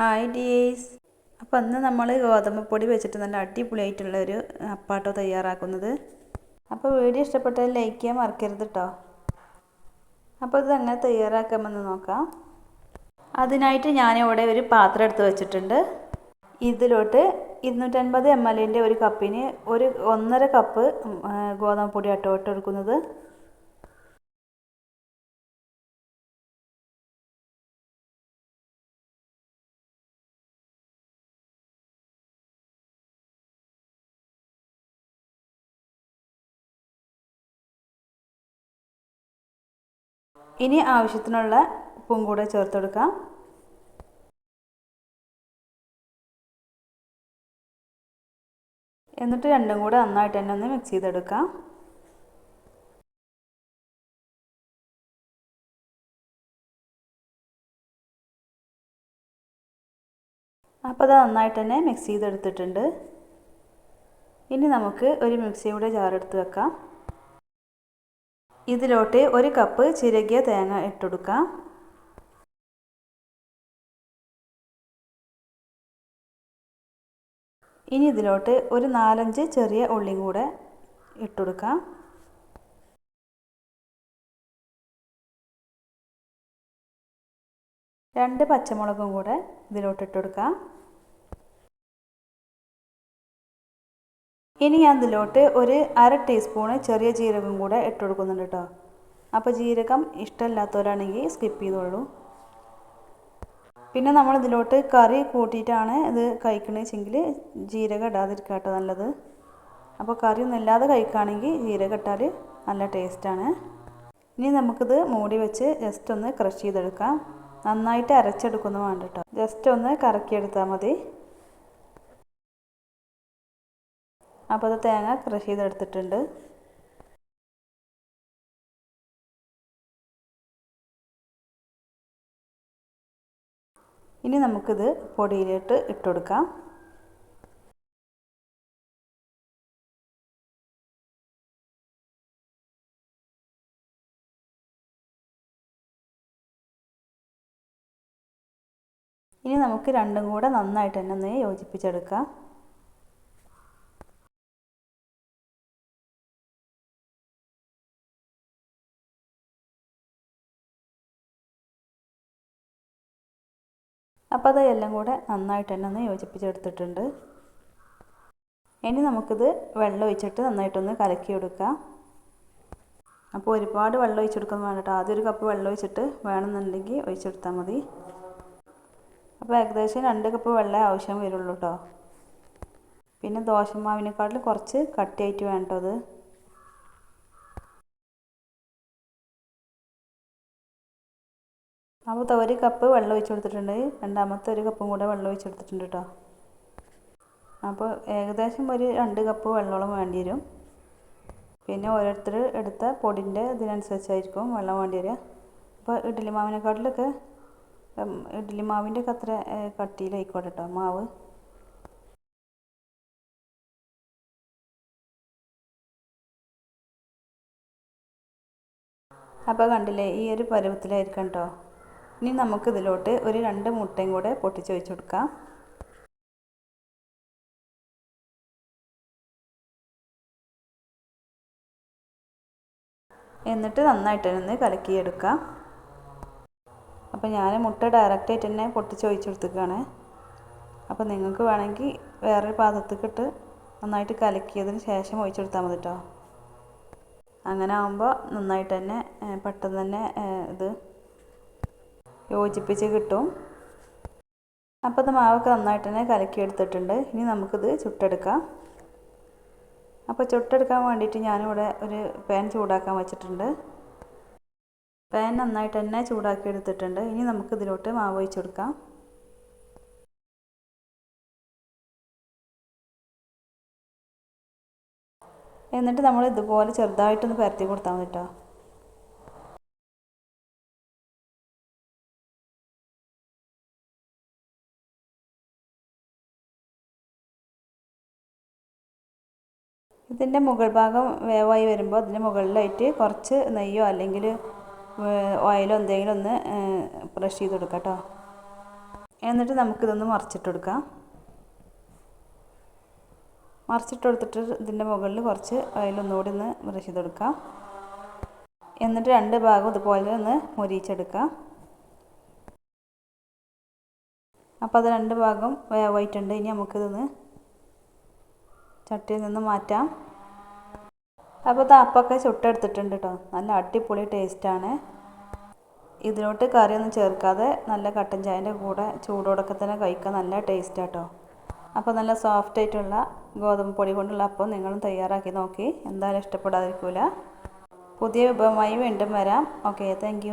Hi ഡിയേസ് അപ്പോൾ അന്ന് നമ്മൾ ഗോതമ്പ് പൊടി വെച്ചിട്ട് നല്ല അടിപൊളിയായിട്ടുള്ള ഒരു അപ്പാട്ടോ തയ്യാറാക്കുന്നത്. അപ്പോൾ വീഡിയോ ഇഷ്ടപ്പെട്ടാൽ ലൈക്ക് ചെയ്യാൻ മറക്കരുത് കേട്ടോ അപ്പോൾ ഇത് അങ്ങനെ തയ്യാറാക്കാമെന്ന് നോക്കാം. അതിനായിട്ട് ഞാനിവിടെ ഒരു പാത്രം എടുത്ത് വെച്ചിട്ടുണ്ട്. ഇതിലോട്ട് ഇരുന്നൂറ്റൻപത് എം എല്ലിന്റെ ഒരു കപ്പിന് ഒരു ഒന്നര കപ്പ് ഗോതമ്പ് പൊടി ആട്ടോ ഇട്ട് ഇനി ആവശ്യത്തിനുള്ള ഉപ്പും കൂടെ ചേർത്ത് കൊടുക്കാം. എന്നിട്ട് രണ്ടും കൂടെ നന്നായിട്ട് തന്നെ ഒന്ന് മിക്സ് ചെയ്തെടുക്കാം. അപ്പോൾ അത് നന്നായിട്ട് തന്നെ മിക്സ് ചെയ്തെടുത്തിട്ടുണ്ട്. ഇനി നമുക്ക് ഒരു മിക്സിയുടെ ജാർ എടുത്ത് വെക്കാം. ഇതിലോട്ട് ഒരു കപ്പ് ചിരകിയ തേങ്ങ ഇട്ടെടുക്കാം. ഇനി ഇതിലോട്ട് ഒരു നാലഞ്ച് ചെറിയ ഉള്ളിയും കൂടെ ഇട്ടുകൊടുക്കാം രണ്ട് പച്ചമുളകും കൂടെ ഇതിലോട്ട് ഇട്ടുകൊടുക്കാം ഇനി ഞാൻ ഇതിലോട്ട് ഒരു അര ടീസ്പൂണ് ചെറിയ ജീരകം കൂടെ ഇട്ട് കൊടുക്കുന്നുണ്ട് കേട്ടോ അപ്പോൾ ജീരകം ഇഷ്ടമില്ലാത്തവരാണെങ്കിൽ സ്കിപ്പ് ചെയ്തോളൂ. പിന്നെ നമ്മൾ ഇതിലോട്ട് കറി കൂട്ടിയിട്ടാണ് ഇത് കഴിക്കണമെങ്കിൽ ജീരകം ഇടാതിരിക്കുക കേട്ടോ നല്ലത്. അപ്പോൾ കറി ഒന്നും ഇല്ലാതെ കഴിക്കുകയാണെങ്കിൽ ജീരകം ഇട്ടാൽ നല്ല ടേസ്റ്റാണ്. ഇനി നമുക്കിത് മൂടി വെച്ച് ജസ്റ്റ് ഒന്ന് ക്രഷ് ചെയ്തെടുക്കാം. നന്നായിട്ട് അരച്ചെടുക്കുന്നു വേണ്ട കേട്ടോ ജസ്റ്റ് ഒന്ന് കറക്കിയെടുത്താൽ മതി. അപ്പോൾ അത് തേങ്ങ ക്രഷ് ചെയ്തെടുത്തിട്ടുണ്ട്. ഇനി നമുക്കിത് പൊടിയിലിട്ട് ഇട്ടുകൊടുക്കാം ഇനി നമുക്ക് രണ്ടും കൂടെ നന്നായിട്ട് തന്നെ ഒന്ന് യോജിപ്പിച്ചെടുക്കാം. അപ്പോൾ അത് എല്ലാം കൂടെ നന്നായിട്ട് തന്നെ ഒന്ന് യോജിപ്പിച്ചെടുത്തിട്ടുണ്ട്. ഇനി നമുക്കിത് വെള്ളം ഒഴിച്ചിട്ട് നന്നായിട്ടൊന്ന് കലക്കി എടുക്കാം. അപ്പോൾ ഒരുപാട് വെള്ളം ഒഴിച്ചെടുക്കുന്നു വേണ്ട ആദ്യം ഒരു കപ്പ് വെള്ളം ഒഴിച്ചിട്ട് വേണമെന്നുണ്ടെങ്കിൽ ഒഴിച്ചെടുത്താൽ മതി. അപ്പോൾ ഏകദേശം രണ്ട് കപ്പ് വെള്ളം ആവശ്യം വരുള്ളൂ കേട്ടോ. പിന്നെ ദോശമാവിനെക്കാട്ടിൽ കുറച്ച് കട്ടിയായിട്ട് വേണ്ട അപ്പോൾ ഒരു കപ്പ് വെള്ളം ഒഴിച്ച് കൊടുത്തിട്ടുണ്ട്. രണ്ടാമത്തെ ഒരു കപ്പും കൂടെ വെള്ളം ഒഴിച്ച് കൊടുത്തിട്ടുണ്ട് കേട്ടോ അപ്പോൾ ഏകദേശം ഒരു രണ്ട് കപ്പ് വെള്ളമോളം വേണ്ടി വരും പിന്നെ ഓരോരുത്തർ എടുത്ത പൊടിന്റെ ഇതിനനുസരിച്ചായിരിക്കും വെള്ളം വേണ്ടി വരിക അപ്പോൾ ഇഡ്ഡലി മാവിനെക്കാട്ടിലൊക്കെ ഇഡ്ഡലി മാവിന്റെ ഒക്കെ അത്ര കട്ടിയിലായിക്കോട്ടെ കേട്ടോ മാവ്. അപ്പോൾ കണ്ടില്ലേ ഈ ഒരു പരുവത്തിലായിരിക്കും കേട്ടോ ഇനി നമുക്ക് ഇതിലോട്ട് ഒരു രണ്ട് മുട്ടയും കൂടെ പൊട്ടിച്ച് വെച്ച് കൊടുക്കാം. എന്നിട്ട് നന്നായിട്ട് ഒന്ന് കലക്കിയെടുക്കാം. അപ്പോൾ ഞാൻ മുട്ട ഡയറക്റ്റായിട്ട് തന്നെ പൊട്ടിച്ച് ഒഴിച്ച് കൊടുത്തേക്കാണ് അപ്പോൾ നിങ്ങൾക്ക് വേണമെങ്കിൽ വേറൊരു പാത്രത്തിക്കിട്ട് നന്നായിട്ട് കലക്കിയതിന് ശേഷം ഒഴിച്ചു കൊടുത്താൽ മതി കേട്ടോ അങ്ങനെ ആകുമ്പോൾ നന്നായിട്ട് തന്നെ പെട്ടെന്ന് തന്നെ ഇത് യോജിപ്പിച്ച് കിട്ടും. അപ്പോൾ ഇത് മാവൊക്കെ നന്നായിട്ട് തന്നെ കലക്കിയെടുത്തിട്ടുണ്ട്. ഇനി നമുക്കിത് ചുട്ടെടുക്കാം. അപ്പോൾ ചുട്ടെടുക്കാൻ വേണ്ടിയിട്ട് ഞാനിവിടെ ഒരു പാൻ ചൂടാക്കാൻ വെച്ചിട്ടുണ്ട്. പാൻ നന്നായിട്ട് തന്നെ ചൂടാക്കി എടുത്തിട്ടുണ്ട് ഇനി നമുക്ക് ഇതിലോട്ട് മാവ് ഒഴിച്ചു കൊടുക്കാം. എന്നിട്ട് നമ്മൾ ഇതുപോലെ ചെറുതായിട്ടൊന്ന് പരത്തി കൊടുത്താൽ മതി കേട്ടോ. ഇതിന്റെ മുകൾ ഭാഗം വേവായി വരുമ്പോൾ അതിന്റെ മുകളിലായിട്ട് കുറച്ച് നെയ്യോ അല്ലെങ്കിൽ ഓയിലോ എന്തെങ്കിലും ഒന്ന് ബ്രഷ് ചെയ്ത് കൊടുക്കാം കേട്ടോ. എന്നിട്ട് നമുക്കിതൊന്ന് മറിച്ചിട്ട് കൊടുക്കാം. മറിച്ചിട്ട് കൊടുത്തിട്ട് ഇതിന്റെ മുകളിൽ കുറച്ച് ഓയിലൊന്നുകൂടി ഒന്ന് ബ്രഷ് ചെയ്ത് കൊടുക്കാം. എന്നിട്ട് രണ്ട് ഭാഗം ഇതുപോലെ ഒന്ന് മുരിച്ചെടുക്കാം അപ്പോൾ അത് രണ്ട് ഭാഗം വേവായിട്ടുണ്ട്. ഇനി നമുക്കിതൊന്ന് ചട്ടിയിൽ നിന്ന് മാറ്റാം. അപ്പോൾ ഇത് അപ്പൊക്കെ ചുട്ടെടുത്തിട്ടുണ്ട് കേട്ടോ നല്ല അടിപൊളി ടേസ്റ്റാണ്. ഇതിലോട്ട് കറിയൊന്നും ചേർക്കാതെ നല്ല കട്ടൻ ചായന്റെ കൂടെ ചൂടോടൊക്കെ തന്നെ കഴിക്കാൻ നല്ല ടേസ്റ്റ് കേട്ടോ അപ്പോൾ നല്ല സോഫ്റ്റ് ആയിട്ടുള്ള ഗോതമ്പ് പൊടി കൊണ്ടുള്ള അപ്പം നിങ്ങളും തയ്യാറാക്കി നോക്കി. എന്തായാലും ഇഷ്ടപ്പെടാതിരിക്കില്ല പുതിയ വിഭവമായി വീണ്ടും വരാം. Okay thank